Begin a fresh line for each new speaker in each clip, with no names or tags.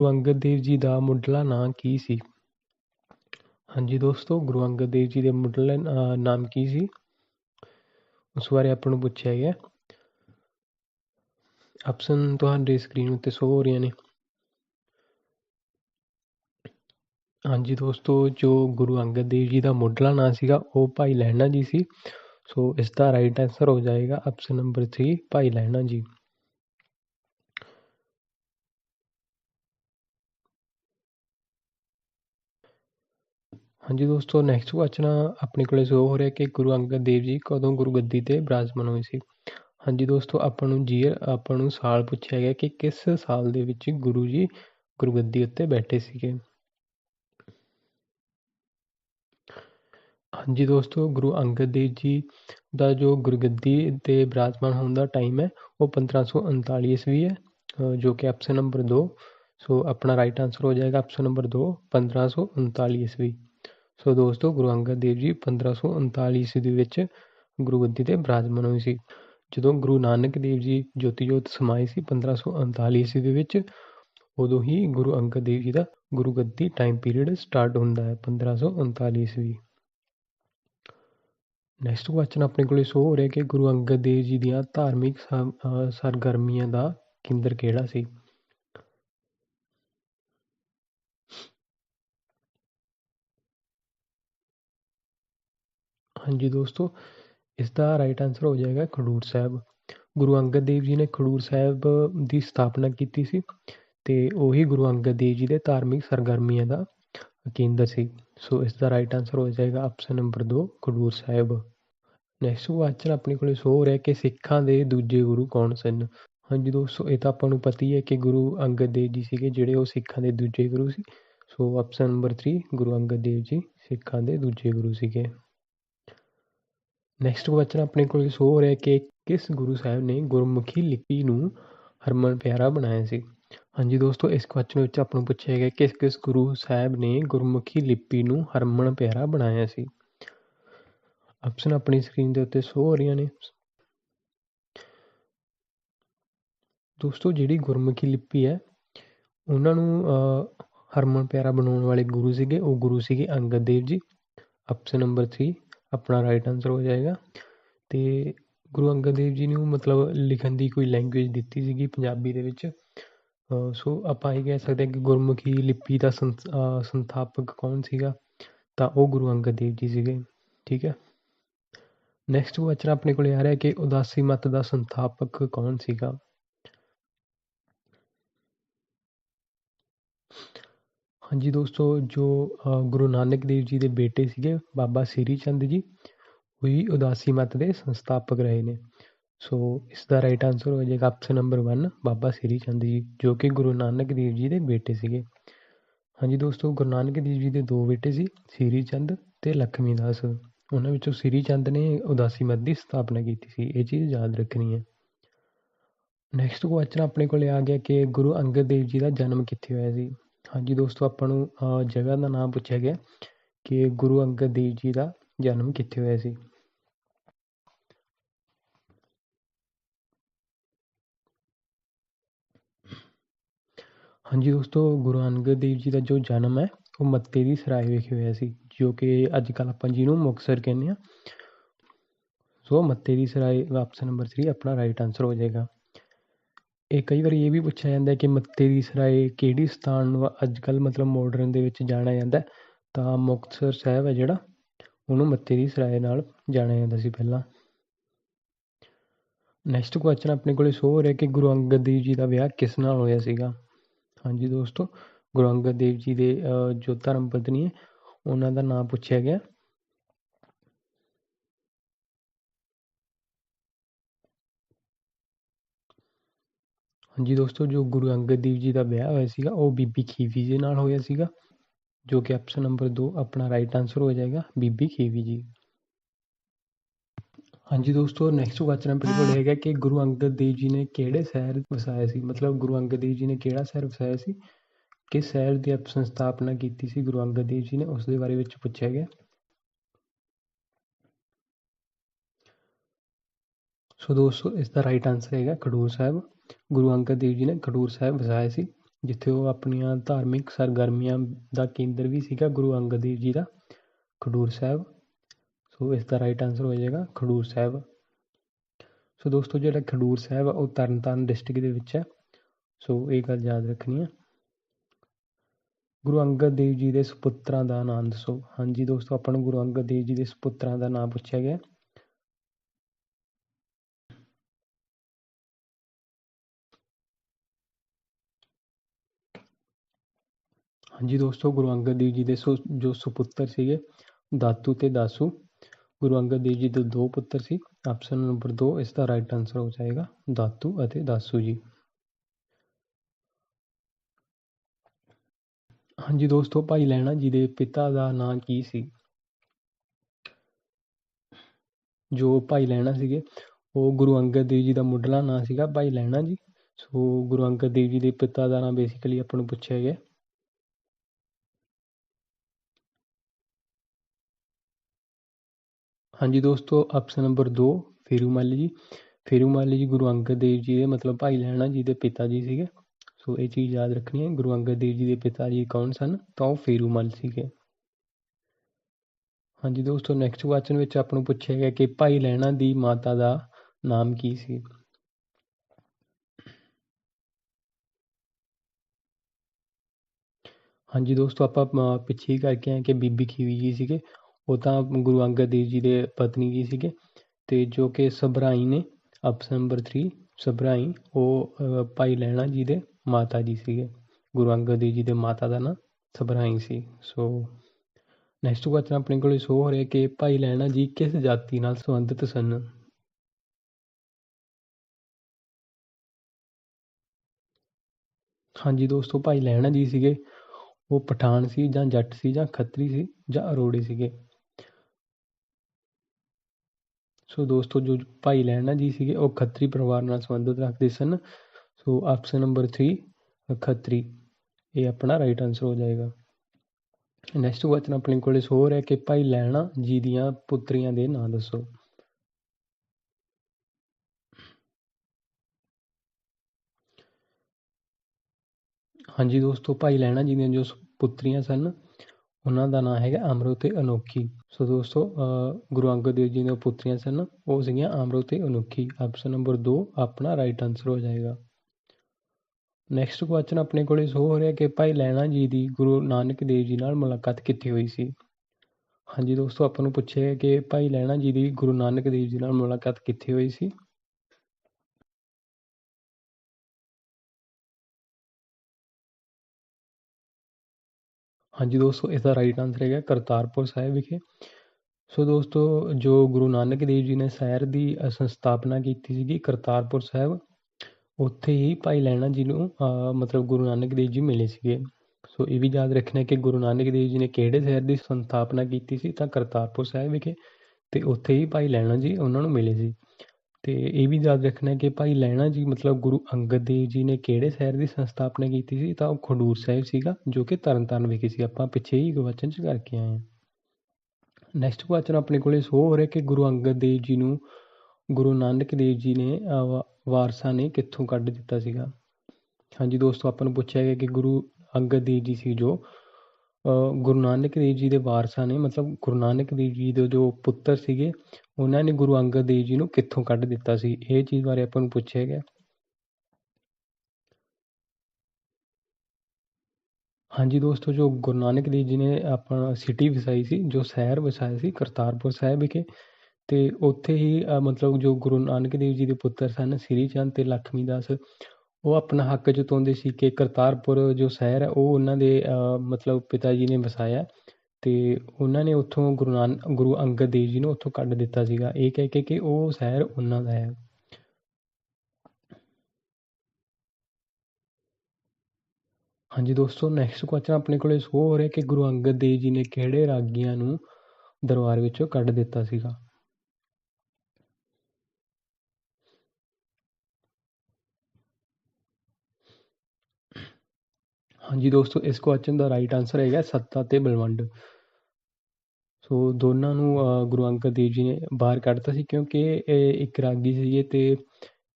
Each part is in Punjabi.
ਗੁਰੂ ਅੰਗਦ ਦੇਵ ਜੀ ਦਾ ਮੁੱਢਲਾ ਨਾਂ ਕੀ ਸੀ? ਹਾਂਜੀ ਦੋਸਤੋ, ਗੁਰੂ ਅੰਗਦ ਦੇਵ ਜੀ ਦੇ ਮੁੱਢਲੇ ਨਾਮ ਕੀ ਸੀ? ਉਸ ਬਾਰੇ ਆਪਾਂ ਨੂੰ ਪੁੱਛਿਆ ਗਿਆ। ਆਪਸ਼ਨ ਤੁਹਾਡੇ ਸਕਰੀਨ ਉੱਤੇ ਸ਼ੋ ਹੋ ਰਹੀਆਂ ਨੇ। ਹਾਂਜੀ ਦੋਸਤੋ, ਜੋ ਗੁਰੂ ਅੰਗਦ ਦੇਵ ਜੀ ਦਾ ਮੁੱਢਲਾ ਨਾਂ ਸੀਗਾ, ਉਹ ਭਾਈ ਲਹਿਣਾ ਜੀ ਸੀ। ਸੋ ਇਸ ਦਾ ਰਾਈਟ ਆਨਸਰ ਹੋ ਜਾਏਗਾ ਆਪਸ਼ਨ ਨੰਬਰ 3 ਭਾਈ ਲਹਿਣਾ ਜੀ। ਹਾਂਜੀ ਦੋਸਤੋ ਨੈਕਸਟ ਕੁਐਸਚਨ ਆਪਣੇ ਕੋਲੇ ਸ਼ੋ ਹੋ ਰਿਹਾ ਕਿ ਗੁਰੂ ਅੰਗਦ ਦੇਵ ਜੀ ਕਦੋਂ ਗੁਰੂ ਗੱਦੀ ਤੇ ਬਿਰਾਜਮਾਨ ਹੋਏ ਸੀ। ਹਾਂਜੀ ਦੋਸਤੋ, ਆਪਾਂ ਨੂੰ ਜੀਅਰ ਆਪਾਂ ਨੂੰ ਸਾਲ ਪੁੱਛਿਆ ਗਿਆ ਕਿ ਕਿਸ ਸਾਲ ਦੇ ਵਿੱਚ ਗੁਰੂ ਜੀ ਗੁਰਗੱਦੀ ਉੱਤੇ ਬੈਠੇ ਸੀਗੇ। ਹਾਂਜੀ ਦੋਸਤੋ, ਗੁਰੂ ਅੰਗਦ ਦੇਵ ਜੀ ਦਾ ਜੋ ਗੁਰਗੱਦੀ ਤੇ ਬਿਰਾਜਮਾਨ ਹੋਣ ਦਾ ਟਾਈਮ ਹੈ, ਉਹ 1539 ਈਸਵੀ ਹੈ ਜੋ ਕਿ ਆਪਸ਼ਨ ਨੰਬਰ 2 ਸੋ ਆਪਣਾ ਰਾਈਟ ਆਨਸਰ ਹੋ ਜਾਏਗਾ ਆਪਸ਼ਨ ਨੰਬਰ 2 1539 ਈਸਵੀ। ਸੋ ਦੋਸਤੋ, ਗੁਰੂ ਅੰਗਦ ਦੇਵ ਜੀ 1539 ਈਸਵੀ ਦੇ ਵਿੱਚ ਗੁਰਗੱਦੀ ਤੇ ਬਿਰਾਜਮਾਨ ਹੋਏ ਸੀ। ਜਦੋਂ ਗੁਰੂ ਨਾਨਕ ਦੇਵ ਜੀ ਜੋਤੀ ਜੋਤ ਸਮਾਏ ਸੀ 1539 ਈਸਵੀ ਦੇ ਵਿੱਚ, ਉਦੋਂ ਹੀ ਗੁਰੂ ਅੰਗਦ ਦੇਵ ਜੀ ਦਾ ਗੁਰੂ ਗੱਦੀ ਟਾਈਮ ਪੀਰੀਅਡ ਸਟਾਰਟ ਹੁੰਦਾ ਹੈ 1539 ਈਸਵੀ। ਨੈਕਸਟ ਕੁਐਸਚਨ ਆਪਣੇ ਕੋਲੇ ਸ਼ੋ ਹੋ ਰਿਹਾ ਕਿ ਗੁਰੂ ਅੰਗਦ ਦੇਵ ਜੀ ਦੀਆਂ ਧਾਰਮਿਕ ਸਰਗਰਮੀਆਂ ਦਾ ਕੇਂਦਰ ਕਿਹੜਾ ਸੀ? ਹਾਂਜੀ ਦੋਸਤੋ ਇਸ ਦਾ ਰਾਈਟ ਆਨਸਰ ਹੋ ਜਾਏਗਾ ਖਡੂਰ ਸਾਹਿਬ। ਗੁਰੂ ਅੰਗਦ ਦੇਵ ਜੀ ਨੇ ਖਡੂਰ ਸਾਹਿਬ ਦੀ ਸਥਾਪਨਾ ਕੀਤੀ ਸੀ ਤੇ ਉਹੀ ਗੁਰੂ ਅੰਗਦ ਦੇਵ ਜੀ ਦੇ ਧਾਰਮਿਕ ਸਰਗਰਮੀਆਂ ਦਾ ਕੇਂਦਰ ਸੀ। ਸੋ ਇਸ ਦਾ ਰਾਈਟ ਆਨਸਰ ਹੋ ਜਾਏਗਾ option number 2 Khadur Sahib. Next question ਆਪਣੇ ਕੋਲੇ ਸ਼ੋ ਹੋ ਰਿਹਾ ਕਿ ਸਿੱਖਾਂ ਦੇ ਦੂਜੇ ਗੁਰੂ ਕੌਣ ਸਨ? ਹਾਂਜੀ ਦੋਸਤੋ, ਇਹ ਤਾਂ ਆਪਾਂ ਨੂੰ ਪਤਾ ਹੀ ਹੈ ਕਿ ਗੁਰੂ ਅੰਗਦ ਦੇਵ ਜੀ ਸੀਗੇ ਜਿਹੜੇ ਉਹ ਸਿੱਖਾਂ ਦੇ ਦੂਜੇ ਗੁਰੂ ਸੀ। So option number 3 Guru Angad Dev ji ਸਿੱਖਾਂ ਦੇ ਦੂਜੇ ਗੁਰੂ ਸੀਗੇ। ਨੈਕਸਟ ਕੁਐਸਚਨ ਆਪਣੇ ਕੋਲ ਸ਼ੋ ਹੋ ਰਿਹਾ ਕਿ ਕਿਸ ਗੁਰੂ ਸਾਹਿਬ ਨੇ ਗੁਰਮੁਖੀ ਲਿਪੀ ਨੂੰ ਹਰਮਨ ਪਿਆਰਾ ਬਣਾਇਆ ਸੀ? ਹਾਂਜੀ ਦੋਸਤੋ, ਇਸ ਕੁਐਸਚਨ ਵਿੱਚ ਆਪਾਂ ਨੂੰ ਪੁੱਛਿਆ ਗਿਆ ਕਿਸ ਕਿਸ ਗੁਰੂ ਸਾਹਿਬ ਨੇ ਗੁਰਮੁਖੀ ਲਿਪੀ ਨੂੰ ਹਰਮਨ ਪਿਆਰਾ ਬਣਾਇਆ ਸੀ? ਆਪਸ਼ਨ ਆਪਣੀ ਸਕਰੀਨ ਦੇ ਉੱਤੇ ਸ਼ੋ ਹੋ ਰਹੀਆਂ ਨੇ। ਦੋਸਤੋ, ਜਿਹੜੀ ਗੁਰਮੁਖੀ ਲਿਪੀ ਹੈ, ਉਹਨਾਂ ਨੂੰ ਹਰਮਨ ਪਿਆਰਾ ਬਣਾਉਣ ਵਾਲੇ ਗੁਰੂ ਸੀਗੇ। ਉਹ ਗੁਰੂ ਸੀਗੇ ਅੰਗਦ ਦੇਵ ਜੀ। ਆਪਸ਼ਨ ਨੰਬਰ 3 ਆਪਣਾ ਰਾਈਟ ਆਨਸਰ ਹੋ ਜਾਏਗਾ। ਅਤੇ ਗੁਰੂ ਅੰਗਦ ਦੇਵ ਜੀ ਨੂੰ ਮਤਲਬ ਲਿਖਣ ਦੀ ਕੋਈ ਲੈਂਗੁਏਜ ਦਿੱਤੀ ਸੀਗੀ ਪੰਜਾਬੀ ਦੇ ਵਿੱਚ। ਸੋ ਆਪਾਂ ਇਹ ਕਹਿ ਸਕਦੇ ਹਾਂ ਕਿ ਗੁਰਮੁਖੀ ਲਿਪੀ ਦਾ ਸੰਸਥਾਪਕ ਕੌਣ ਸੀਗਾ? ਤਾਂ ਉਹ ਗੁਰੂ ਅੰਗਦ ਦੇਵ ਜੀ ਸੀਗੇ। ਠੀਕ ਹੈ? ਨੈਕਸਟ ਕੁਐਸਚਨ ਆਪਣੇ ਕੋਲ ਆ ਰਿਹਾ ਕਿ ਉਦਾਸੀ ਮਤ ਦਾ ਸੰਸਥਾਪਕ ਕੌਣ ਸੀਗਾ? ਹਾਂਜੀ ਦੋਸਤੋ, ਜੋ ਗੁਰੂ ਨਾਨਕ ਦੇਵ ਜੀ ਦੇ ਬੇਟੇ ਸੀਗੇ, ਬਾਬਾ ਸ੍ਰੀ ਚੰਦ ਜੀ, ਉਹੀ ਉਦਾਸੀ ਮਤ ਦੇ ਸੰਸਥਾਪਕ ਰਹੇ ਨੇ। ਸੋ, ਇਸ ਦਾ ਰਾਈਟ ਆਨਸਰ ਹੋ ਜਾਏਗਾ ਆਪਸ਼ਨ ਨੰਬਰ 1 ਬਾਬਾ ਸ੍ਰੀ ਚੰਦ ਜੀ, ਜੋ ਕਿ ਗੁਰੂ ਨਾਨਕ ਦੇਵ ਜੀ ਦੇ ਬੇਟੇ ਸੀਗੇ। ਹਾਂਜੀ ਦੋਸਤੋ, ਗੁਰੂ ਨਾਨਕ ਦੇਵ ਜੀ ਦੇ ਦੋ ਬੇਟੇ ਸੀ, ਸ੍ਰੀ ਚੰਦ ਤੇ ਲਖਮੀ ਦਾਸ। ਉਹਨਾਂ ਵਿੱਚੋਂ ਸ੍ਰੀ ਚੰਦ ਨੇ ਉਦਾਸੀ ਮਤ ਦੀ ਸਥਾਪਨਾ ਕੀਤੀ ਸੀ, ਇਹ ਚੀਜ਼ ਯਾਦ ਰੱਖਣੀ ਹੈ। ਨੈਕਸਟ ਕੁਐਸਚਨ ਆਪਣੇ ਕੋਲੇ ਆ ਗਿਆ ਕਿ ਗੁਰੂ ਅੰਗਦ ਦੇਵ ਜੀ ਦਾ ਜਨਮ ਕਿੱਥੇ ਹੋਇਆ ਸੀ? ਹਾਂਜੀ ਦੋਸਤੋ, ਆਪਾਂ ਨੂੰ ਜਗ੍ਹਾ ਦਾ ਨਾਮ ਪੁੱਛਿਆ ਗਿਆ ਕਿ ਗੁਰੂ ਅੰਗਦ ਦੇਵ ਜੀ ਦਾ ਜਨਮ ਕਿੱਥੇ ਹੋਇਆ ਸੀ। ਹਾਂਜੀ ਦੋਸਤੋ, ਗੁਰੂ ਅੰਗਦ ਦੇਵ ਜੀ ਦਾ ਜੋ ਜਨਮ ਹੈ, ਉਹ ਮੱਤੇ ਦੀ ਸਰਾਏ ਵਿਖੇ ਹੋਇਆ ਸੀ, ਜੋ ਕਿ ਅੱਜ ਕੱਲ ਆਪਾਂ ਜਿਹਨੂੰ ਮੁਕਤਸਰ ਕਹਿੰਦੇ ਆ ਸੋ ਮੱਤੇ ਦੀ ਸਰਾਏ ਆਪਸ਼ਨ ਨੰਬਰ 3 ਆਪਣਾ ਰਾਈਟ ਆਨਸਰ ਹੋ ਜਾਏਗਾ। ਇਹ ਕਈ ਵਾਰੀ ਇਹ ਵੀ ਪੁੱਛਿਆ ਜਾਂਦਾ ਕਿ ਮੱਤੇ ਦੀ ਸਰਾਏ ਕਿਹੜੀ ਸਥਾਨ ਨੂੰ ਅੱਜ ਕੱਲ੍ਹ ਮਤਲਬ ਮੋਡਰਨ ਦੇ ਵਿੱਚ ਜਾਣਿਆ ਜਾਂਦਾ ਤਾਂ ਮੁਕਤਸਰ ਸਾਹਿਬ ਹੈ ਜਿਹੜਾ, ਉਹਨੂੰ ਮੱਤੇ ਦੀ ਸਰਾਏ ਨਾਲ ਜਾਣਿਆ ਜਾਂਦਾ ਸੀ ਪਹਿਲਾਂ। ਨੈਕਸਟ ਕੁਐਸਚਨ ਆਪਣੇ ਕੋਲੇ ਸ਼ੋ ਹੋ ਰਿਹਾ ਕਿ ਗੁਰੂ ਅੰਗਦ ਦੇਵ ਜੀ ਦਾ ਵਿਆਹ ਕਿਸ ਨਾਲ ਹੋਇਆ ਸੀਗਾ? ਹਾਂਜੀ ਦੋਸਤੋ, ਗੁਰੂ ਅੰਗਦ ਦੇਵ ਜੀ ਦੇ ਜੋ ਧਰਮ ਪਤਨੀ ਹੈ, ਉਹਨਾਂ ਦਾ ਨਾਮ ਪੁੱਛਿਆ ਗਿਆ। ਹਾਂਜੀ ਦੋਸਤੋ ਜੋ ਗੁਰੂ ਅੰਗਦ ਦੇਵ ਜੀ ਦਾ ਵਿਆਹ ਹੋਇਆ ਸੀਗਾ ਉਹ ਬੀਬੀ ਖੀਵੀ ਜੀ ਨਾਲ ਹੋਇਆ ਸੀਗਾ ਜੋ ਕਿ ਆਪਸ਼ਨ ਨੰਬਰ 2 ਆਪਣਾ ਰਾਈਟ ਆਨਸਰ ਹੋ ਜਾਏਗਾ ਬੀਬੀ ਖੀਵੀ ਜੀ। ਹਾਂਜੀ ਦੋਸਤੋ ਨੈਕਸਟ ਕੁਐਸਚਨ ਆਪਣੇ ਕੋਲ ਹੈਗਾ ਕਿ ਗੁਰੂ ਅੰਗਦ ਦੇਵ ਜੀ ਨੇ ਕਿਹੜੇ ਸ਼ਹਿਰ ਵਸਾਇਆ ਸੀ? ਮਤਲਬ ਗੁਰੂ ਅੰਗਦ ਦੇਵ ਜੀ ਨੇ ਕਿਹੜਾ ਸ਼ਹਿਰ ਵਸਾਇਆ ਸੀ? ਕਿਸ ਸ਼ਹਿਰ ਦੀ ਸਥਾਪਨਾ ਕੀਤੀ ਸੀ ਗੁਰੂ ਅੰਗਦ ਦੇਵ ਜੀ ਨੇ? ਉਸ ਦੇ ਬਾਰੇ ਵਿੱਚ ਪੁੱਛਿਆ ਗਿਆ। ਸੋ ਦੋਸਤੋ ਇਸ ਦਾ ਰਾਈਟ ਆਨਸਰ ਹੈਗਾ ਖਡੂਰ ਸਾਹਿਬ। ਗੁਰੂ ਅੰਗਦ ਦੇਵ ਜੀ ਨੇ ਖਡੂਰ ਸਾਹਿਬ ਵਸਾਇਆ ਸੀ, ਜਿੱਥੇ ਉਹ ਆਪਣੀਆਂ ਧਾਰਮਿਕ ਸਰਗਰਮੀਆਂ ਦਾ ਕੇਂਦਰ ਵੀ ਸੀਗਾ ਗੁਰੂ ਅੰਗਦ ਦੇਵ ਜੀ ਦਾ, ਖਡੂਰ ਸਾਹਿਬ। ਸੋ ਇਸ ਦਾ ਰਾਈਟ ਆਨਸਰ ਹੋ ਜਾਏਗਾ ਖਡੂਰ ਸਾਹਿਬ। ਸੋ ਦੋਸਤੋ, ਜਿਹੜਾ ਖਡੂਰ ਸਾਹਿਬ ਆ, ਉਹ ਤਰਨਤਾਰਨ ਡਿਸਟ੍ਰਿਕਟ ਦੇ ਵਿੱਚ ਹੈ। ਸੋ ਇਹ ਗੱਲ ਯਾਦ ਰੱਖਣੀ ਹੈ ਗੁਰੂ ਅੰਗਦ ਦੇਵ ਜੀ ਦੇ ਸੁਪੁੱਤਰਾਂ ਦਾ ਨਾਮ ਦੱਸੋ। ਹਾਂਜੀ ਦੋਸਤੋ, ਆਪਾਂ ਨੂੰ ਗੁਰੂ ਅੰਗਦ ਦੇਵ ਜੀ ਦੇ ਸੁਪੁੱਤਰਾਂ ਦਾ ਨਾਮ ਪੁੱਛਿਆ ਗਿਆ। ਹਾਂਜੀ ਦੋਸਤੋ, ਗੁਰੂ ਅੰਗਦ ਦੇਵ ਜੀ ਦੇ ਜੋ ਸੁਪੁੱਤਰ ਸੀਗੇ, ਦਾਤੂ ਤੇ ਦਾਸੂ, ਗੁਰੂ ਅੰਗਦ ਦੇਵ ਜੀ ਦੇ ਦੋ ਪੁੱਤਰ ਸੀ, ਆਪਸ਼ਨ ਨੰਬਰ 2 ਇਸ ਦਾ ਰਾਈਟ ਆਨਸਰ ਹੋ ਜਾਏਗਾ, ਦਾਤੂ ਅਤੇ ਦਾਸੂ ਜੀ। ਹਾਂਜੀ ਦੋਸਤੋ, ਭਾਈ ਲੈਣਾ ਜੀ ਦੇ ਪਿਤਾ ਦਾ ਨਾਂ ਕੀ ਸੀ? ਜੋ ਭਾਈ ਲੈਣਾ ਸੀਗੇ, ਉਹ ਗੁਰੂ ਅੰਗਦ ਦੇਵ ਜੀ ਦਾ ਮੁੱਢਲਾ ਨਾਂ ਸੀਗਾ ਭਾਈ ਲੈਣਾ ਜੀ। ਸੋ ਗੁਰੂ ਅੰਗਦ ਦੇਵ ਜੀ ਦੇ ਪਿਤਾ ਦਾ ਨਾਂ ਬੇਸਿਕਲੀ ਆਪਾਂ ਨੂੰ ਪੁੱਛਿਆ ਗਿਆ। ਹਾਂਜੀ ਦੋਸਤੋ ਆਪਸ਼ਨ ਨੰਬਰ 2 ਫੇਰੂਮਲ ਜੀ। ਫੇਰੂਮਲ ਜੀ, ਗੁਰੂ ਅੰਗਦ ਦੇਵ ਜੀ ਦੇ ਮਤਲਬ ਭਾਈ ਲਹਿਣਾ ਜੀ ਦੇ ਪਿਤਾ ਜੀ ਸੀਗੇ। ਸੋ ਇਹ ਚੀਜ਼ ਯਾਦ ਰੱਖਣੀ ਹੈ, ਗੁਰੂ ਅੰਗਦ ਦੇਵ ਜੀ ਦੇ ਪਿਤਾ ਜੀ ਕੌਣ ਸਨ? ਤਾਂ ਉਹ ਫੇਰੂਮਲ ਸੀਗੇ। ਹਾਂਜੀ ਦੋਸਤੋ ਨੈਕਸਟ ਕੁਐਸਚਨ ਵਿੱਚ ਆਪ ਨੂੰ ਪੁੱਛਿਆ ਗਿਆ ਕਿ ਭਾਈ ਲਹਿਣਾ ਦੀ ਮਾਤਾ ਦਾ ਨਾਮ ਕੀ ਸੀ? ਹਾਂਜੀ ਦੋਸਤੋ, ਆਪਾਂ ਪਿੱਛੇ ਹੀ ਕਰਕੇ ਆਏ ਕਿ ਬੀਬੀ ਖੀਵੀ ਜੀ ਸੀਗੇ। ਉਹ ਤਾਂ ਗੁਰੂ ਅੰਗਦ ਦੇਵ ਜੀ ਦੇ ਪਤਨੀ ਜੀ ਸੀਗੇ ਅਤੇ ਜੋ ਕਿ ਸਭਰਾਈ ਨੇ ਆਪਸ਼ਨ ਨੰਬਰ ਥ੍ਰੀ ਸਭਰਾਈ, ਉਹ ਭਾਈ ਲਹਿਣਾ ਜੀ ਦੇ ਮਾਤਾ ਜੀ ਸੀਗੇ। ਗੁਰੂ ਅੰਗਦ ਦੇਵ ਜੀ ਦੇ ਮਾਤਾ ਦਾ ਨਾਂ ਸਭਰਾਈ ਸੀ। ਸੋ ਨੈਕਸਟ ਕੁਐਸਚਨ ਆਪਣੇ ਕੋਲ ਸ਼ੋ ਹੋ ਰਿਹਾ ਕਿ ਭਾਈ ਲਹਿਣਾ ਜੀ ਕਿਸ ਜਾਤੀ ਨਾਲ ਸੰਬੰਧਿਤ ਸਨ? ਹਾਂਜੀ ਦੋਸਤੋ, ਭਾਈ ਲਹਿਣਾ ਜੀ ਸੀਗੇ। ਉਹ ਪਠਾਨ ਸੀ ਜਾਂ ਜੱਟ ਸੀ ਜਾਂ ਖੱਤਰੀ ਸੀ ਜਾਂ ਅਰੋੜੇ ਸੀਗੇ। ਸੋ ਦੋਸਤੋ, ਜੋ ਭਾਈ ਲਹਿਣਾ ਜੀ ਸੀਗੇ, ਉਹ ਖੱਤਰੀ ਪਰਿਵਾਰ ਨਾਲ ਸੰਬੰਧਿਤ ਰੱਖਦੇ ਸਨ। So option number 3 Khatri. ਇਹ ਆਪਣਾ ਰਾਈਟ ਆਨਸਰ ਹੋ ਜਾਏਗਾ। ਨੈਕਸਟ ਕੁਐਸਚਨ ਆਪਣੇ ਕੋਲੇ ਹੋਰ ਹੈ ਕਿ ਭਾਈ ਲੈਣਾ ਜੀ ਦੀਆਂ ਪੁੱਤਰੀਆਂ ਦੇ ਨਾਂ ਦੱਸੋ। ਹਾਂਜੀ ਦੋਸਤੋ, ਭਾਈ ਲੈਣਾ ਜੀ ਦੀਆਂ ਜੋ ਪੁੱਤਰੀਆਂ ਸਨ ਉਹਨਾਂ ਦਾ ਨਾਂ ਹੈਗਾ ਅਮਰੋ ਅਤੇ ਅਨੋਖੀ। ਸੋ ਦੋਸਤੋ ਗੁਰੂ ਅੰਗਦ ਦੇਵ ਜੀ ਦੀਆਂ ਪੁੱਤਰੀਆਂ ਸਨ, ਉਹ ਸੀਗੀਆਂ ਅਮਰੋ ਅਤੇ ਅਨੋਖੀ। ਆਪਸ਼ਨ ਨੰਬਰ 2 ਆਪਣਾ ਰਾਈਟ ਆਨਸਰ ਹੋ ਜਾਏਗਾ। ਨੈਕਸਟ ਕੁਐਸਚਨ ਆਪਣੇ ਕੋਲੇ ਸ਼ੋ ਹੋ ਰਿਹਾ ਕਿ ਭਾਈ ਲੈਣਾ ਜੀ ਦੀ ਗੁਰੂ ਨਾਨਕ ਦੇਵ ਜੀ ਨਾਲ ਮੁਲਾਕਾਤ ਕਿੱਥੇ ਹੋਈ ਸੀ? ਹਾਂਜੀ ਦੋਸਤੋ, ਆਪਾਂ ਨੂੰ ਪੁੱਛਿਆ ਕਿ ਭਾਈ ਲੈਣਾ ਜੀ ਦੀ ਗੁਰੂ ਨਾਨਕ ਦੇਵ ਜੀ ਨਾਲ ਮੁਲਾਕਾਤ ਕਿੱਥੇ ਹੋਈ ਸੀ? ਹਾਂਜੀ ਦੋਸਤੋ ਇਸ ਦਾ ਰਾਈਟ ਆਨਸਰ ਹੈਗਾ ਕਰਤਾਰਪੁਰ ਸਾਹਿਬ ਵਿਖੇ। ਸੋ ਦੋਸਤੋ, ਜੋ ਗੁਰੂ ਨਾਨਕ ਦੇਵ ਜੀ ਨੇ ਸ਼ਹਿਰ ਦੀ ਸੰਸਥਾਪਨਾ ਕੀਤੀ ਸੀਗੀ ਕਰਤਾਰਪੁਰ ਸਾਹਿਬ, ਉੱਥੇ ਹੀ ਭਾਈ ਲੈਣਾ ਜੀ ਨੂੰ ਮਤਲਬ ਗੁਰੂ ਨਾਨਕ ਦੇਵ ਜੀ ਮਿਲੇ ਸੀਗੇ। ਸੋ ਇਹ ਵੀ ਯਾਦ ਰੱਖਣਾ ਕਿ ਗੁਰੂ ਨਾਨਕ ਦੇਵ ਜੀ ਨੇ ਕਿਹੜੇ ਸ਼ਹਿਰ ਦੀ ਸੰਸਥਾਪਨਾ ਕੀਤੀ ਸੀ ਤਾਂ ਕਰਤਾਰਪੁਰ ਸਾਹਿਬ ਵਿਖੇ, ਤੇ ਉੱਥੇ ਹੀ ਭਾਈ ਲੈਣਾ ਜੀ ਉਹਨਾਂ ਨੂੰ ਮਿਲੇ ਸੀ। ਅਤੇ ਇਹ ਵੀ ਯਾਦ ਰੱਖਣਾ ਕਿ ਭਾਈ ਲਹਿਣਾ ਜੀ, ਮਤਲਬ ਗੁਰੂ ਅੰਗਦ ਦੇਵ ਜੀ ਨੇ ਕਿਹੜੇ ਸ਼ਹਿਰ ਦੀ ਸੰਸਥਾਪਨਾ ਕੀਤੀ ਸੀ? ਤਾਂ ਉਹ ਖਡੂਰ ਸਾਹਿਬ ਸੀਗਾ, ਜੋ ਕਿ ਤਰਨ ਤਾਰਨ ਵਿਖੇ ਸੀ। ਆਪਾਂ ਪਿੱਛੇ ਹੀ ਗਵਾਚਨ ਚ ਕਰਕੇ ਆਏ ਹਾਂ। ਨੈਕਸਟ ਕੁਐਸਚਨ ਆਪਣੇ ਕੋਲੇ ਸੋ ਹੋ ਰਿਹਾ ਕਿ ਗੁਰੂ ਅੰਗਦ ਦੇਵ ਜੀ ਨੂੰ ਗੁਰੂ ਨਾਨਕ ਦੇਵ ਜੀ ਨੇ ਵਾਰਸਾ ਨੇ ਕਿੱਥੋਂ ਕੱਢ ਦਿੱਤਾ ਸੀਗਾ? ਹਾਂਜੀ ਦੋਸਤੋ, ਆਪਾਂ ਨੂੰ ਪੁੱਛਿਆ ਗਿਆ ਕਿ ਗੁਰੂ ਅੰਗਦ ਦੇਵ ਜੀ ਸੀ ਜੋ ਗੁਰੂ ਨਾਨਕ ਦੇਵ ਜੀ ਦੇ ਵਾਰਸਾਂ ਨੇ, ਮਤਲਬ ਗੁਰੂ ਨਾਨਕ ਦੇਵ ਜੀ ਦੇ ਜੋ ਪੁੱਤਰ ਸੀਗੇ, ਉਹਨਾਂ ਨੇ ਗੁਰੂ ਅੰਗਦ ਦੇਵ ਜੀ ਨੂੰ ਕਿੱਥੋਂ ਕੱਢ ਦਿੱਤਾ ਸੀ? ਇਹ ਚੀਜ਼ ਬਾਰੇ ਆਪਾਂ ਨੂੰ ਪੁੱਛਿਆ ਗਿਆ। ਹਾਂਜੀ ਦੋਸਤੋ, ਜੋ ਗੁਰੂ ਨਾਨਕ ਦੇਵ ਜੀ ਨੇ ਆਪਣਾ ਸਿਟੀ ਵਸਾਈ ਸੀ, ਜੋ ਸ਼ਹਿਰ ਵਸਾਇਆ ਸੀ, ਕਰਤਾਰਪੁਰ ਸਾਹਿਬ ਵਿਖੇ, ਤੇ ਉੱਥੇ ਹੀ ਮਤਲਬ ਜੋ ਗੁਰੂ ਨਾਨਕ ਦੇਵ ਜੀ ਦੇ ਪੁੱਤਰ ਸਨ, ਸ੍ਰੀ ਚੰਦ ਤੇ ਲਖਮੀ ਦਾਸ ਉਹ ਆਪਣਾ ਹੱਕ ਜਤਾਉਂਦੇ ਸੀ ਕਿ ਕਰਤਾਰਪੁਰ ਜੋ ਸ਼ਹਿਰ ਹੈ, ਉਹ ਉਹਨਾਂ ਦੇ ਮਤਲਬ ਪਿਤਾ ਜੀ ਨੇ ਵਸਾਇਆ ਅਤੇ ਉਹਨਾਂ ਨੇ ਉੱਥੋਂ ਗੁਰੂ ਨਾਨ, ਗੁਰੂ ਅੰਗਦ ਦੇਵ ਜੀ ਨੂੰ ਉੱਥੋਂ ਕੱਢ ਦਿੱਤਾ ਸੀਗਾ। ਇਹ ਕਹਿ ਕੇ ਕਿ ਉਹ ਸ਼ਹਿਰ ਉਹਨਾਂ ਦਾ ਹੈ। ਹਾਂਜੀ ਦੋਸਤੋ ਨੈਕਸਟ ਕੁਐਸਚਨ ਆਪਣੇ ਕੋਲੇ ਸੋ ਹੋ ਰਿਹਾ ਕਿ ਗੁਰੂ ਅੰਗਦ ਦੇਵ ਜੀ ਨੇ ਕਿਹੜੇ ਰਾਗੀਆਂ ਨੂੰ ਦਰਬਾਰ ਵਿੱਚੋਂ ਕੱਢ ਦਿੱਤਾ ਸੀਗਾ? ਹਾਂਜੀ ਦੋਸਤੋ, ਇਸ ਕੁਐਸਚਨ ਦਾ ਰਾਈਟ ਆਨਸਰ ਹੈਗਾ ਸੱਤਾ ਤੇ ਬਲਵੰਡ। ਸੋ ਦੋਨਾਂ ਨੂੰ ਗੁਰੂ ਅੰਗਦ ਦੇਵ ਜੀ ਨੇ ਬਾਹਰ ਕੱਢਤਾ ਸੀ ਕਿਉਂਕਿ ਇਹ ਇੱਕ ਰਾਗੀ ਸੀਗੇ ਤੇ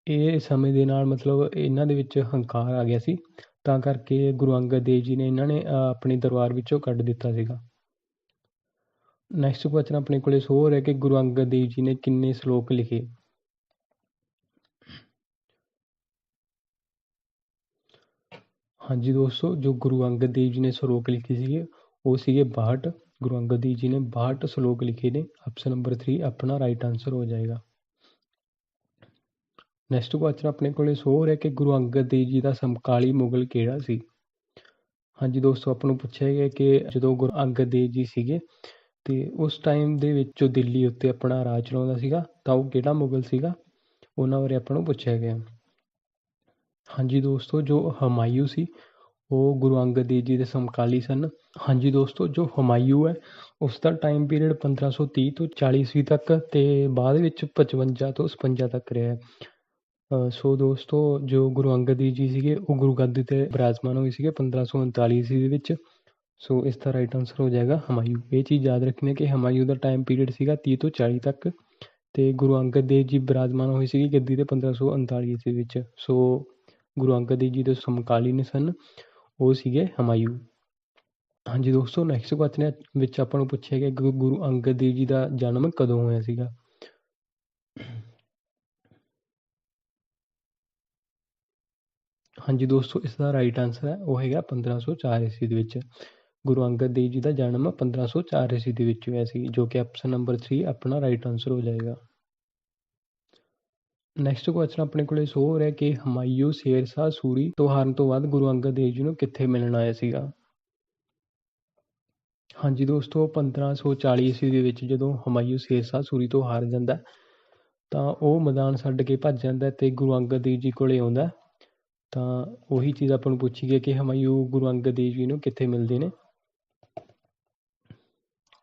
ਇਹ ਸਮੇਂ ਦੇ ਨਾਲ ਮਤਲਬ ਇਹਨਾਂ ਦੇ ਵਿੱਚ ਹੰਕਾਰ ਆ ਗਿਆ ਸੀ। ਤਾਂ ਕਰਕੇ ਗੁਰੂ ਅੰਗਦ ਦੇਵ ਜੀ ਨੇ ਇਹਨਾਂ ਨੇ ਆਪਣੇ ਦਰਬਾਰ ਵਿੱਚੋਂ ਕੱਢ ਦਿੱਤਾ ਸੀਗਾ। ਨੈਕਸਟ ਕੁਐਸਚਨ ਆਪਣੇ ਕੋਲੇ ਸੋ ਹੋਰ ਹੈ ਕਿ ਗੁਰੂ ਅੰਗਦ ਦੇਵ ਜੀ ਨੇ ਕਿੰਨੇ ਸ਼ਲੋਕ ਲਿਖੇ? ਹਾਂਜੀ ਦੋਸਤੋ, ਜੋ ਗੁਰੂ ਅੰਗਦ ਦੇਵ ਜੀ ਨੇ ਸ਼ਲੋਕ ਲਿਖੇ ਸੀਗੇ, ਉਹ ਸੀਗੇ 62 ਗੁਰੂ ਅੰਗਦ ਦੇਵ ਜੀ ਨੇ 62 ਸ਼ਲੋਕ ਲਿਖੇ ਨੇ। ਆਪਸ਼ਨ ਨੰਬਰ 3 ਆਪਣਾ ਰਾਈਟ ਆਨਸਰ ਹੋ ਜਾਏਗਾ। ਨੈਕਸਟ ਕੁਐਸਚਨ ਆਪਣੇ ਕੋਲੇ ਸੋ ਹੋ ਰਿਹਾ ਕਿ ਗੁਰੂ ਅੰਗਦ ਦੇਵ ਜੀ ਦਾ ਸਮਕਾਲੀ ਮੁਗਲ ਕਿਹੜਾ ਸੀ? ਹਾਂਜੀ ਦੋਸਤੋ, ਆਪਾਂ ਨੂੰ ਪੁੱਛਿਆ ਗਿਆ ਕਿ ਜਦੋਂ ਗੁਰੂ ਅੰਗਦ ਦੇਵ ਜੀ ਸੀਗੇ, ਤੇ ਉਸ ਟਾਈਮ ਦੇ ਵਿੱਚ ਜੋ ਦਿੱਲੀ ਉੱਤੇ ਆਪਣਾ ਰਾਜ ਚਲਾਉਂਦਾ ਸੀਗਾ, ਤਾਂ ਉਹ ਕਿਹੜਾ ਮੁਗਲ ਸੀਗਾ? ਉਹਨਾਂ ਬਾਰੇ ਆਪਾਂ ਨੂੰ ਪੁੱਛਿਆ ਗਿਆ। ਹਾਂਜੀ ਦੋਸਤੋ, ਜੋ ਹਮਾਯੂ ਸੀ, ਉਹ ਗੁਰੂ ਅੰਗਦ ਦੇਵ ਜੀ ਦੇ ਸਮਕਾਲੀ ਸਨ। ਹਾਂਜੀ ਦੋਸਤੋ, ਜੋ ਹਮਾਯੂ ਹੈ, ਉਸ ਦਾ ਟਾਈਮ ਪੀਰੀਅਡ 1530 ਤੋਂ 40 ਈਸਵੀ ਤੱਕ ਤੇ ਬਾਅਦ ਵਿੱਚ 55 ਤੋਂ 56 ਤੱਕ ਰਿਹਾ ਸੋ ਦੋਸਤੋ, ਜੋ ਗੁਰੂ ਅੰਗਦ ਦੇਵ ਜੀ ਸੀਗੇ, ਉਹ ਗੁਰੂ ਗੱਦੀ ਤੇ ਬਿਰਾਜਮਾਨ ਹੋਏ ਸੀਗੇ 1539 ਈਸਵੀ ਦੇ ਵਿੱਚ। ਸੋ ਇਸ ਦਾ ਰਾਈਟ ਆਨਸਰ ਹੋ ਜਾਏਗਾ ਹਮਾਯੂ। ਇਹ ਚੀਜ਼ ਯਾਦ ਰੱਖਣੀ ਕਿ ਹਮਾਯੂ ਦਾ ਟਾਈਮ ਪੀਰੀਅਡ ਸੀਗਾ 30 ਤੋਂ 40 ਤੱਕ ਤੇ ਗੁਰੂ ਅੰਗਦ ਦੇਵ ਜੀ ਬਿਰਾਜਮਾਨ ਹੋਏ ਸੀਗੇ ਗੱਦੀ ਤੇ 1539 ਈਸਵੀ ਵਿੱਚ। ਸੋ ਗੁਰੂ ਅੰਗਦ ਦੇਵ ਜੀ ਦੇ ਸਮਕਾਲੀਨ ਸਨ, ਉਹ ਸੀਗੇ ਹਮਾਯੂ। ਹਾਂਜੀ ਦੋਸਤੋ ਨੈਕਸਟ ਕੁਐਸਚਨ ਵਿੱਚ ਆਪਾਂ ਨੂੰ ਪੁੱਛਿਆ ਗਿਆ ਕਿ ਗੁਰੂ ਅੰਗਦ ਦੇਵ ਜੀ ਦਾ ਜਨਮ ਕਦੋਂ ਹੋਇਆ ਸੀਗਾ? ਹਾਂਜੀ ਦੋਸਤੋ, ਇਸ ਦਾ ਰਾਈਟ ਆਨਸਰ ਹੈ, ਉਹ ਹੈਗਾ 1504 ਈਸਵੀ ਦੇ ਵਿੱਚ। ਗੁਰੂ ਅੰਗਦ ਦੇਵ ਜੀ ਦਾ ਜਨਮ 1504 ਈਸਵੀ ਦੇ ਵਿੱਚ ਹੋਇਆ ਸੀ, ਜੋ ਕਿ ਆਪਸ਼ਨ ਨੰਬਰ 3 ਆਪਣਾ ਰਾਈਟ ਆਨਸਰ ਹੋ ਜਾਏਗਾ। ਨੈਕਸਟ ਕੁਐਸਚਨ ਆਪਣੇ ਕੋਲੇ ਸੋ ਹੋ ਰਿਹਾ ਕਿ ਹਮਾਯੂ ਸ਼ੇਰਸ਼ਾਹ ਸੂਰੀ ਤੋਂ ਹਾਰਨ ਤੋਂ ਬਾਅਦ ਗੁਰੂ ਅੰਗਦ ਦੇਵ ਜੀ ਨੂੰ ਕਿੱਥੇ ਮਿਲਣ ਆਇਆ ਸੀਗਾ? ਹਾਂਜੀ ਦੋਸਤੋ 1540 ਈਸਵੀ ਦੇ ਵਿੱਚ ਜਦੋਂ ਹਮਾਯੂ ਸ਼ੇਰਸ਼ਾਹ ਸੂਰੀ ਤੋਂ ਹਾਰ ਜਾਂਦਾ, ਤਾਂ ਉਹ ਮੈਦਾਨ ਛੱਡ ਕੇ ਭੱਜ ਜਾਂਦਾ ਤੇ ਗੁਰੂ ਅੰਗਦ ਦੇਵ ਜੀ ਕੋਲੇ ਆਉਂਦਾ। ਤਾਂ ਉਹੀ ਚੀਜ਼ ਆਪਾਂ ਨੂੰ ਪੁੱਛੀ ਗਈ ਕਿ ਹਮਾਯੂ ਗੁਰੂ ਅੰਗਦ ਦੇਵ ਜੀ ਨੂੰ ਕਿੱਥੇ ਮਿਲਦੇ ਨੇ।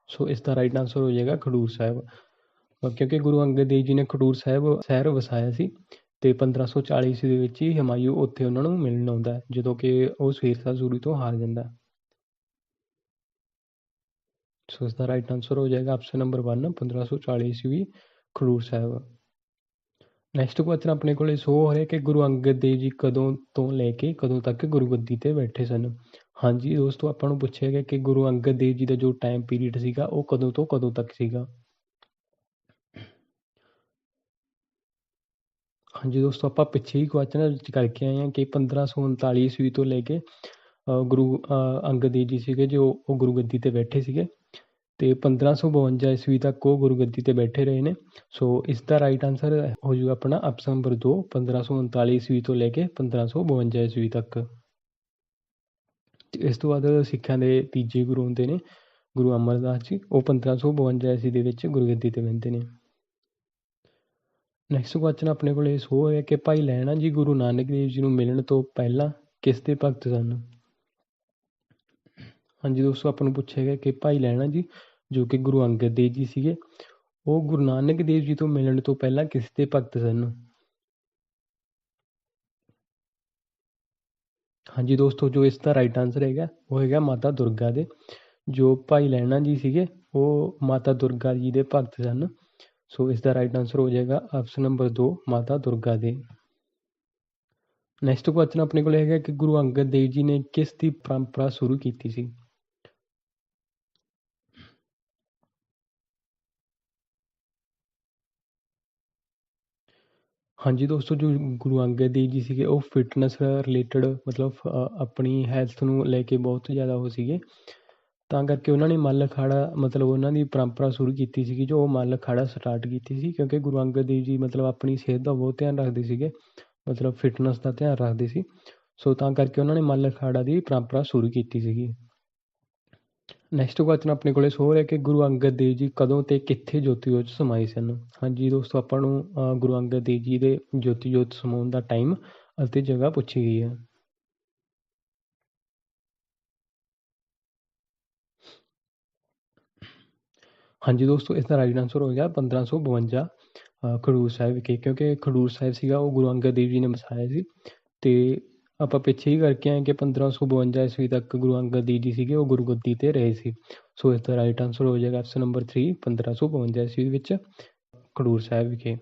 ਸੋ ਇਸ ਦਾ ਰਾਈਟ ਆਨਸਰ ਹੋ ਜਾਏਗਾ ਖਡੂਰ ਸਾਹਿਬ। ਕਿਉਂਕਿ ਗੁਰੂ ਅੰਗਦ ਦੇਵ ਜੀ ਨੇ ਖਡੂਰ ਸਾਹਿਬ, ਸ਼ਹਿਰ ਵਸਾਇਆ ਸੀ ਤੇ 1540 ਈਸਵੀ ਦੇ ਵਿੱਚ ਹੀ ਹਮਾਯੂ ਉੱਥੇ ਉਹਨਾਂ ਨੂੰ ਮਿਲਣ ਆਉਂਦਾ ਜਦੋਂ ਕਿ ਉਹ ਸ਼ੇਰਸ਼ਾਹ ਸੂਰੀ ਤੋਂ ਹਾਰ ਜਾਂਦਾ ਸੋ ਇਸ ਦਾ ਰਾਈਟ ਆਨਸਰ ਹੋ ਜਾਏਗਾ ਆਪਸ਼ਨ ਨੰਬਰ 1 1540 ਈਸਵੀ ਖਡੂਰ ਸਾਹਿਬ। ਨੈਕਸਟ ਕੁਐਸਚਨ ਆਪਣੇ ਕੋਲੇ ਸੋ ਹੋ ਰਿਹਾ ਕਿ ਗੁਰੂ ਅੰਗਦ ਦੇਵ ਜੀ ਕਦੋਂ ਤੋਂ ਲੈ ਕੇ ਕਦੋਂ ਤੱਕ ਗੁਰਗੱਦੀ ਤੇ ਬੈਠੇ ਸਨ? ਹਾਂਜੀ, ਦੋਸਤੋ, ਆਪਾਂ ਨੂੰ ਪੁੱਛਿਆ ਗਿਆ ਕਿ ਗੁਰੂ ਅੰਗਦ ਦੇਵ ਜੀ ਦਾ ਜੋ ਟਾਈਮ ਪੀਰੀਅਡ ਸੀਗਾ, ਉਹ ਕਦੋਂ ਤੋਂ ਕਦੋਂ ਤੱਕ ਸੀਗਾ? ਹਾਂਜੀ ਦੋਸਤੋ ਆਪਾਂ ਪਿੱਛੇ ਹੀ ਕੁਐਸਚਨ ਵਿੱਚ ਕਰਕੇ ਆਏ ਹਾਂ ਕਿ 1539 ਈਸਵੀ ਤੋਂ ਲੈ ਕੇ ਗੁਰੂ ਅੰਗਦ ਦੇਵ ਜੀ ਸੀਗੇ ਜੋ ਉਹ ਗੁਰੂ ਗੱਦੀ ਤੇ ਬੈਠੇ ਸੀਗੇ। ਤੇ 1552 ਈਸਵੀ ਤੱਕ ਉਹ ਗੁਰੂ ਗੱਦੀ ਤੇ ਬੈਠੇ ਰਹੇ ਨੇ। ਸੋ ਇਸ ਦਾ ਰਾਈਟ ਆਨਸਰ ਹੋ ਜੂਗਾ ਆਪਣਾ ਆਪਸ਼ਨ ਨੰਬਰ 2 1539 ਈਸਵੀ ਤੋਂ ਲੈ ਕੇ 1552 ਈਸਵੀ ਤੱਕ। ਇਸ ਤੋਂ ਬਾਅਦ ਸਿੱਖਾਂ ਦੇ ਤੀਜੇ ਗੁਰੂ ਹੁੰਦੇ ਨੇ ਗੁਰੂ ਅਮਰਦਾਸ ਜੀ। ਉਹ 1552 ਈਸਵੀ ਦੇ ਵਿੱਚ ਗੁਰੂ ਗੱਦੀ ਤੇ ਬੈਠਦੇ ਨੇ। ਨੈਕਸਟ ਕੁਐਸਚਨ ਆਪਣੇ ਕੋਲ ਇਸ ਸੋ ਹੈ ਕਿ ਭਾਈ ਲਹਿਣਾ ਜੀ ਗੁਰੂ ਨਾਨਕ ਦੇਵ ਜੀ ਨੂੰ ਮਿਲਣ ਤੋਂ ਪਹਿਲਾਂ ਕਿਸ ਦੇ ਭਗਤ ਸਨ? ਹਾਂਜੀ ਦੋਸਤੋ, ਆਪਾਂ ਨੂੰ ਪੁੱਛਿਆ ਗਿਆ ਕਿ ਭਾਈ ਲਹਿਣਾ ਜੀ, ਜੋ ਕਿ ਗੁਰੂ ਅੰਗਦ ਦੇਵ ਜੀ ਸੀਗੇ, ਉਹ ਗੁਰੂ ਨਾਨਕ ਦੇਵ ਜੀ ਤੋਂ ਮਿਲਣ ਤੋਂ ਪਹਿਲਾਂ ਕਿਸ ਦੇ ਭਗਤ ਸਨ? ਹਾਂਜੀ ਦੋਸਤੋ, ਜੋ ਇਸ ਦਾ ਰਾਈਟ ਆਨਸਰ ਹੈਗਾ, ਉਹ ਹੈਗਾ ਮਾਤਾ ਦੁਰਗਾ ਦੇ, ਜੋ ਭਾਈ ਲਹਿਣਾ ਜੀ ਸੀਗੇ, ਉਹ ਮਾਤਾ ਦੁਰਗਾ ਜੀ ਦੇ ਭਗਤ ਸਨ। ਸੋ ਇਸ ਦਾ ਰਾਈਟ ਆਨਸਰ ਹੋ ਜਾਏਗਾ ਆਪਸ਼ਨ ਨੰਬਰ 2 ਮਾਤਾ ਦੁਰਗਾ ਦੇ ਨੈਕਸਟ ਕੁਐਸਚਨ ਆਪਣੇ ਕੋਲ ਹੈਗਾ ਕਿ ਗੁਰੂ ਅੰਗਦ ਦੇਵ ਜੀ ਨੇ ਕਿਸ ਦੀ ਪਰੰਪਰਾ ਸ਼ੁਰੂ ਕੀਤੀ ਸੀ ਹਾਂਜੀ ਦੋਸਤੋ ਜੋ ਗੁਰੂ ਅੰਗਦ ਦੇਵ ਜੀ ਸੀਗੇ ਉਹ ਫਿਟਨੈਸ ਰਿਲੇਟਡ ਮਤਲਬ ਆਪਣੀ ਹੈਲਥ ਨੂੰ ਲੈ ਕੇ ਬਹੁਤ ਜ਼ਿਆਦਾ ਉਹ ਸੀਗੇ ਤਾਂ ਕਰਕੇ ਉਹਨਾਂ ਨੇ ਮੱਲ ਅਖਾੜਾ ਮਤਲਬ ਉਹਨਾਂ ਦੀ ਪਰੰਪਰਾ ਸ਼ੁਰੂ ਕੀਤੀ ਸੀਗੀ, ਜੋ ਉਹ ਮੱਲ ਅਖਾੜਾ ਸਟਾਰਟ ਕੀਤੀ ਸੀ, ਕਿਉਂਕਿ ਗੁਰੂ ਅੰਗਦ ਦੇਵ ਜੀ ਮਤਲਬ ਆਪਣੀ ਸਿਹਤ ਦਾ ਬਹੁਤ ਧਿਆਨ ਰੱਖਦੇ ਸੀਗੇ, ਮਤਲਬ ਫਿਟਨੈਸ ਦਾ ਧਿਆਨ ਰੱਖਦੇ ਸੀ, ਸੋ ਤਾਂ ਕਰਕੇ ਉਹਨਾਂ ਨੇ ਮੱਲ ਅਖਾੜਾ ਦੀ ਪਰੰਪਰਾ ਸ਼ੁਰੂ ਕੀਤੀ ਸੀਗੀ। ਨੈਕਸਟ ਕੁਐਸਚਨ ਆਪਣੇ ਕੋਲੇ ਸੋ ਰਿਹਾ ਕਿ ਗੁਰੂ ਅੰਗਦ ਦੇਵ ਜੀ ਕਦੋਂ ਤੇ ਕਿੱਥੇ ਜੋਤੀ ਜੋਤ ਸਮਾਏ ਸਨ? ਹਾਂਜੀ ਦੋਸਤੋ, ਆਪਾਂ ਨੂੰ ਗੁਰੂ ਅੰਗਦ ਦੇਵ ਜੀ ਦੇ ਜੋਤੀ ਜੋਤ ਸਮਾਉਣ ਦਾ ਟਾਈਮ ਅਤੇ ਜਗ੍ਹਾ ਪੁੱਛੀ ਗਈ ਹੈ। ਹਾਂਜੀ ਦੋਸਤੋ, ਇਸ ਦਾ ਰਾਈਟ ਆਨਸਰ ਹੋਏਗਾ 1552 ਖਡੂਰ ਸਾਹਿਬ ਵਿਖੇ, ਕਿਉਂਕਿ ਖਡੂਰ ਸਾਹਿਬ ਸੀਗਾ, ਉਹ ਗੁਰੂ ਅੰਗਦ ਦੇਵ ਜੀ ਨੇ ਵਸਾਇਆ ਸੀ ਤੇ ਆਪਾਂ ਪਿੱਛੇ ਹੀ ਕਰਕੇ ਆਏ ਕਿ 1552 ਈਸਵੀ ਤੱਕ ਗੁਰੂ ਅੰਗਦ ਦੇਵ ਜੀ ਸੀਗੇ, ਉਹ ਗੁਰਗੱਦੀ ਤੇ ਰਹੇ ਸੀ। ਸੋ ਇਸ ਦਾ ਰਾਈਟ ਆਨਸਰ ਹੋ ਜਾਏਗਾ ਆਪਸ਼ਨ ਨੰਬਰ 3 1552 ਈਸਵੀ ਵਿੱਚ ਖਡੂਰ ਸਾਹਿਬ ਵਿਖੇ।